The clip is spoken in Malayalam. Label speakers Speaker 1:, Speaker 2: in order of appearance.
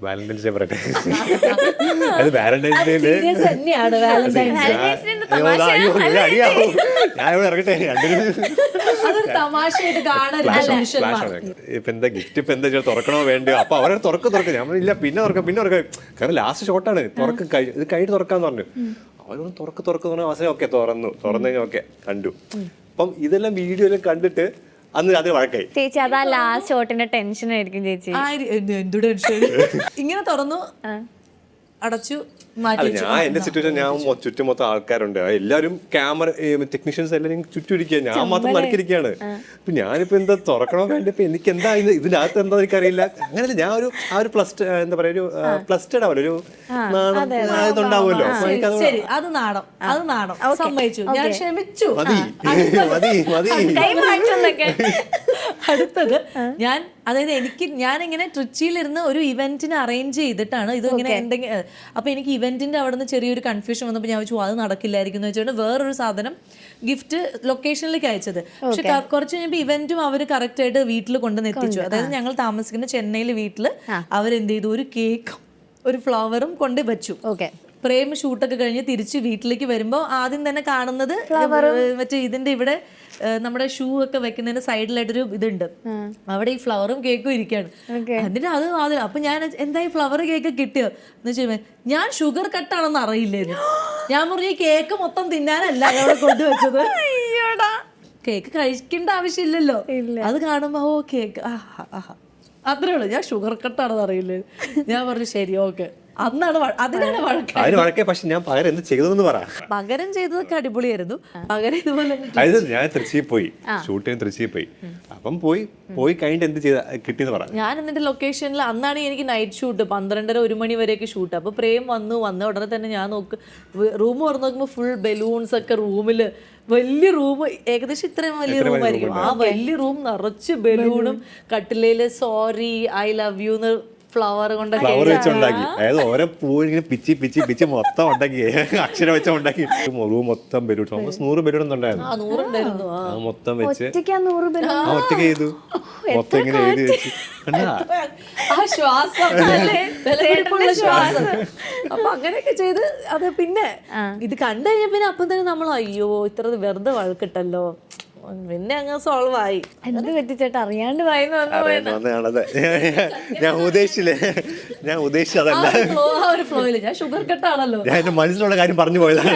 Speaker 1: വാലന്റൈൻസ് ഡേ പറയട്ടെ. അത് Valentine's day
Speaker 2: serious
Speaker 3: Valentine's Day. എന്താ
Speaker 1: അയ്യോ,
Speaker 3: തമാശ?
Speaker 1: അയ്യോ,
Speaker 3: അല്ല,
Speaker 1: അടിയാവും. ഞാൻ ഇവിടെ ഇറങ്ങട്ടെ ഇപ്പൊ എന്താ ഗിഫ്റ്റ് ഇപ്പൊ എന്താ തുറക്കണോ വേണ്ടയോ? അപ്പൊ അവരെ തുറക്കം തുറക്കും. ഞാൻ ഇല്ല പിന്നെ തുറക്കാം പിന്നെ തുറക്കാം. കാരണം ലാസ്റ്റ് ഷോട്ടാണ് തുറക്കം ഇത് കഴിഞ്ഞ് തുറക്കാന്ന് പറഞ്ഞു. അവരോട് തുറക്ക് തുറക്കുന്ന അവസരം ഓക്കെ തുറന്നു തുറന്നു കഴിഞ്ഞാൽ ഓക്കെ കണ്ടു. അപ്പം ഇതെല്ലാം വീഡിയോയിലും കണ്ടിട്ട് അന്ന് അത് വഴക്കായി.
Speaker 3: ചേച്ചി അതാ ലാസ്റ്റ് ഷോട്ടിന്റെ ടെൻഷൻ ആയിരിക്കും ചേച്ചി.
Speaker 2: എന്ത് ടെൻഷൻ ഇങ്ങനെ തുറന്നു. അടച്ചു മാറ്റി വെച്ചു.
Speaker 1: ഞാൻ എന്റെ സിറ്റുവേഷൻ ഞാൻ മൊ- ചുറ്റും മൊത്തം ആൾക്കാരുണ്ട്. എല്ലാവരും ക്യാമറ ടെക്നീഷ്യൻസ് എല്ലാരും ചുറ്റും ഇരിക്കുക ഞാൻ മാത്രം നടുക്കിരിക്കുകയാണ് അപ്പൊ ഞാനിപ്പോ എന്താ തുറക്കണോ വേണ്ടപ്പോ എനിക്ക് എന്താ ഇത്? ഇതിന്റെ അകത്ത് എന്താ എനിക്കറിയില്ല. അങ്ങനെ ഞാൻ ഒരു ആ ഒരു പ്ലസ് എന്താ പറയാ ഒരു പ്ലസ്റ്റഡ് ആവല്ലോ ഒരു നാണം ഇതുണ്ടാവുമല്ലോ. അപ്പൊ എനിക്കത്
Speaker 2: ശരി അത് നാണം. അത് നാണം. സമ്മതിച്ചു. ഞാൻ ക്ഷമിച്ചു.
Speaker 1: മതി മതി മതി.
Speaker 3: കൈ മാറ്റുന്നൊക്കെ
Speaker 2: അടുത്തത് ഞാൻ അതായത് എനിക്ക് ഞാൻ ഇങ്ങനെ ട്രിച്ചിയിലിരുന്ന് ഒരു ഇവന്റിന് അറേഞ്ച് ചെയ്തിട്ടാണ് ഇത് ഇങ്ങനെ എന്തെങ്കിലും അപ്പൊ എനിക്ക് ഇവന്റിന്റെ അവിടെ നിന്ന് ചെറിയൊരു കൺഫ്യൂഷൻ വന്നപ്പോൾ ഞാൻ വെച്ചു അത് നടക്കില്ലായിരിക്കും എന്ന് വെച്ചുകൊണ്ട് വേറൊരു സാധനം ഗിഫ്റ്റ് ലൊക്കേഷനിലേക്ക് അയച്ചത്. പക്ഷെ കുറച്ച് കഴിഞ്ഞപ്പോൾ ഇവന്റും അവർ കറക്റ്റ് ആയിട്ട് വീട്ടിൽ കൊണ്ടുവന്ന് എത്തിച്ചു. അതായത് ഞങ്ങൾ താമസിക്കുന്ന ചെന്നൈയിൽ വീട്ടിൽ അവരെന്ത് ചെയ്തു? ഒരു കേക്കും ഒരു ഫ്ലവറും കൊണ്ട് വെച്ചു.
Speaker 3: ഓക്കെ
Speaker 2: പ്രേം ഷൂട്ടൊക്കെ കഴിഞ്ഞ് തിരിച്ച് വീട്ടിലേക്ക് വരുമ്പോൾ ആദ്യം തന്നെ കാണുന്നത് മറ്റേ ഇതിന്റെ ഇവിടെ നമ്മുടെ ഷൂ ഒക്കെ വെക്കുന്നതിന് സൈഡിലായിട്ടൊരു ഇതുണ്ട്. അവിടെ ഈ ഫ്ലവറും കേക്കും ഇരിക്കുകയാണ് എന്നിട്ട് അത് ആദ്യം അപ്പൊ ഞാൻ എന്തായി ഫ്ലവർ കേക്ക് കിട്ടിയോ? എന്ന് വെച്ചാൽ ഞാൻ ഷുഗർ കട്ടാണെന്ന് അറിയില്ലായിരുന്നു ഞാൻ പറഞ്ഞു ഈ കേക്ക് മൊത്തം തിന്നാനല്ല അവിടെ കൊണ്ടുവച്ചത് കേക്ക് കഴിക്കേണ്ട ആവശ്യമില്ലല്ലോ. അത് കാണുമ്പോ ഓ കേക്ക് ആഹാ ആഹാ അത്രേ ഉള്ളൂ. ഞാൻ ഷുഗർ കട്ടാണെന്ന് അറിയില്ലേ ഞാൻ പറഞ്ഞു ശരി ഓക്കെ അന്നാണ് അതിനാണ് വഴക്ക.
Speaker 1: അതിന് വഴക്കേ പക്ഷെ ഞാൻ പകരം എന്ത് ചെയ്തതെന്ന് പറ.
Speaker 2: പകരം ചെയ്തതൊക്കെ അടിപൊളിയായിരുന്നു പകരം ഇതുപോലെ
Speaker 1: അതായത് ഞാൻ തൃശ്ശിയിൽ പോയി. ഷൂട്ടിന് തൃശ്ശിയിൽ പോയി. അപ്പം പോയി പോയി കഴിഞ്ഞിട്ട് എന്ത് ചെയ്ത കിട്ടിയെന്ന് പറ.
Speaker 2: ഞാൻ എന്നിട്ട് ലൊക്കേഷനിൽ അന്നാണ് എനിക്ക് നൈറ്റ് ഷൂട്ട് പന്ത്രണ്ടര ഒരു മണി വരെയൊക്കെ ഷൂട്ട് അപ്പോൾ പ്രേം വന്നു വന്ന ഉടനെ തന്നെ ഞാൻ നോക്ക് റൂം തുറന്ന് നോക്കുമ്പോൾ ഫുൾ ബലൂൺസ് ഒക്കെ റൂമിൽ വലിയ റൂം ഏകദേശം ഇത്രയും വലിയ റൂം ആയിരിക്കും. ആ വലിയ റൂം നിറച്ച് ബലൂണും കട്ടിലയിൽ സോറി ഐ ലവ് യു എന്ന് ഫ്ലവർ കൊണ്ട്
Speaker 1: ഫ്ലവർ വെച്ചുണ്ടാക്കി. അതായത് ഓരോ പൂ ഇങ്ങനെ പിച്ചി പിച്ചി പിച്ചി മൊത്തം ഉണ്ടാക്കി. അക്ഷരം വെച്ച ഉണ്ടാക്കി. മുറിവ് മൊത്തം ബലൂൺ ഓൾമോസ്റ്റ് നൂറ് ബലൂൺ ഉണ്ടായിരുന്നു.
Speaker 2: ആ.
Speaker 1: മൊത്തം വെച്ച്
Speaker 3: ഒറ്റയ്ക്ക്
Speaker 1: ചെയ്തു. മൊത്തം ഇങ്ങനെ എഴുതി വെച്ച്.
Speaker 2: അപ്പൊ അങ്ങനെയൊക്കെ ചെയ്ത് അത് പിന്നെ ഇത് കണ്ടു കഴിഞ്ഞ പിന്നെ അപ്പം തന്നെ നമ്മൾ അയ്യോ ഇത്ര വെറുതെ വഴക്കിട്ടല്ലോ. പിന്നെ അങ്ങ് സോൾവ് ആയി.
Speaker 3: എന്ത് പറ്റിച്ചേട്ടാ? അറിയാണ്ട് വായിന്ന് വന്നു
Speaker 1: ഞാൻ ഉദ്ദേശിച്ചില്ലേ? ഞാൻ ഉദ്ദേശിച്ചതല്ല.
Speaker 2: ആ ഒരു flow- ആ ഒരു ഫ്ലോയിൽ ഞാൻ ഷുഗർ കട്ടാണല്ലോ
Speaker 1: ഞാൻ എന്റെ മനസ്സിലുള്ള കാര്യം പറഞ്ഞു പോയതാണ്.